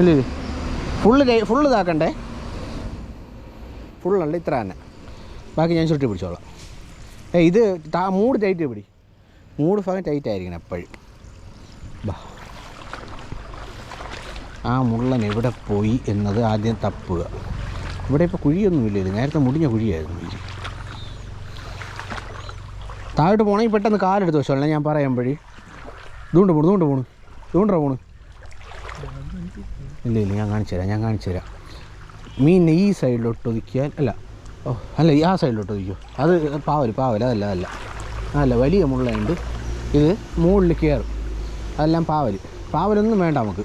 ഇല്ല full full ഇതാക്കണ്ടേ? ഫുള്ളല്ല ഇത്ര തന്നെ. ബാക്കി ഞാൻ ചുരുട്ടി പിടിച്ചോളാം. ഏ ഇത് മൂട് ടൈറ്റ് പിടി. മൂട് ഭാഗം ടൈറ്റ് ആയിരിക്കണം എപ്പോഴും. ആ മുള്ളൻ എവിടെ പോയി എന്നത് ആദ്യം തപ്പുക. ഇവിടെ ഇപ്പോൾ കുഴിയൊന്നുമില്ല ഇത്. നേരത്തെ മുടിഞ്ഞ കുഴിയായിരുന്നു ഇത്. താഴോട്ട് പോകണമെങ്കിൽ പെട്ടെന്ന് കാലെടുത്ത് വെച്ചോളാം ഞാൻ പറയുമ്പോഴേ. ഇതുകൊണ്ട് പോണു ഇതുകൊണ്ട് പോണു ഇതുകൊണ്ടാണ് പോണു. ഇല്ല ഇല്ല ഞാൻ കാണിച്ചു തരാം ഞാൻ കാണിച്ചു തരാം. മീനിനെ ഈ സൈഡിലോട്ട് ഒതുക്കിയാൽ അല്ല ഓ അല്ല ഈ ആ സൈഡിലോട്ട് ഒതുക്കിയോ? അത് പാവൽ പാവൽ അതല്ല അതല്ല. അല്ല വലിയ മുള്ളയുണ്ട്. ഇത് മുകളിൽ കയറും. അതെല്ലാം പാവൽ പാവലൊന്നും വേണ്ട നമുക്ക്.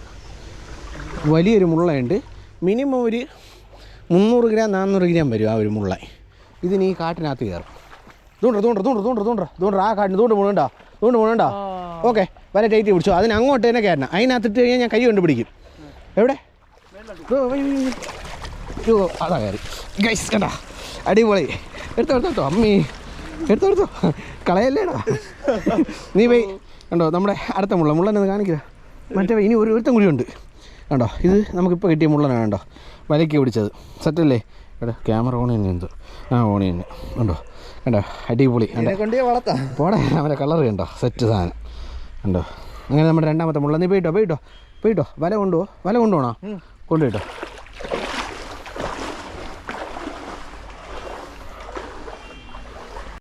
വലിയൊരു മുള്ളയുണ്ട്. മിനിമം ഒരു മുന്നൂറ് ഗ്രാം നാന്നൂറ് ഗ്രാം വരും ആ ഒരു മുള്ള ഇതിന് ഈ കാട്ടിനകത്ത് കയറും. തൂണ്ട തൂണ്ട തൂണ്ട തൂണ്ട തൂണ്ട തൂണ്ട ആ കാട്ടിന് തൂണ്ട് പോകണ്ട തൂണ്ട് പോകണ്ട ഓക്കെ വല ടൈറ്റ് പിടിച്ചു. അതിന് അങ്ങോട്ട് തന്നെ കയറണം. അതിനകത്തിട്ട് കഴിഞ്ഞാൽ ഞാൻ കൈ കൊണ്ട് പിടിക്കും. എവിടെ? അതാ കയറി. ഗൈസ് കണ്ടാ? അടിപൊളി. എടുത്തോ എടുത്തോ അമ്മി. എടുത്തോ എടുത്തോ. കളയല്ലേടാ? നീ പോയി കണ്ടോ നമ്മുടെ അടുത്ത മുള്ള മുള്ളനെ കാണിക്കുക മറ്റേ ഇനി ഒരു ഒരുത്തം കൂടിയുണ്ട് കണ്ടോ ഇത് നമുക്കിപ്പോൾ കിട്ടിയ മുള്ളനാണ് കണ്ടോ. വലയ്ക്ക് പിടിച്ചത്. സെറ്റല്ലേ എടാ ക്യാമറ ഓൺ തന്നെ എന്തോ? ആ ഓൺ തന്നെ കണ്ടോ കണ്ടോ അടിപൊളി. അവരെ പോടെ അവന്റെ കളർ കണ്ടോ? സെറ്റ് സാധനം. കണ്ടോ? അങ്ങനെ നമ്മുടെ രണ്ടാമത്തെ മുള്ള നീ പോയിട്ടോ പോയിട്ടോ? പോയിട്ടോ? വല കൊണ്ടുപോ. വല കൊണ്ടുപോകണോ കൊണ്ടുപോയിട്ടോ?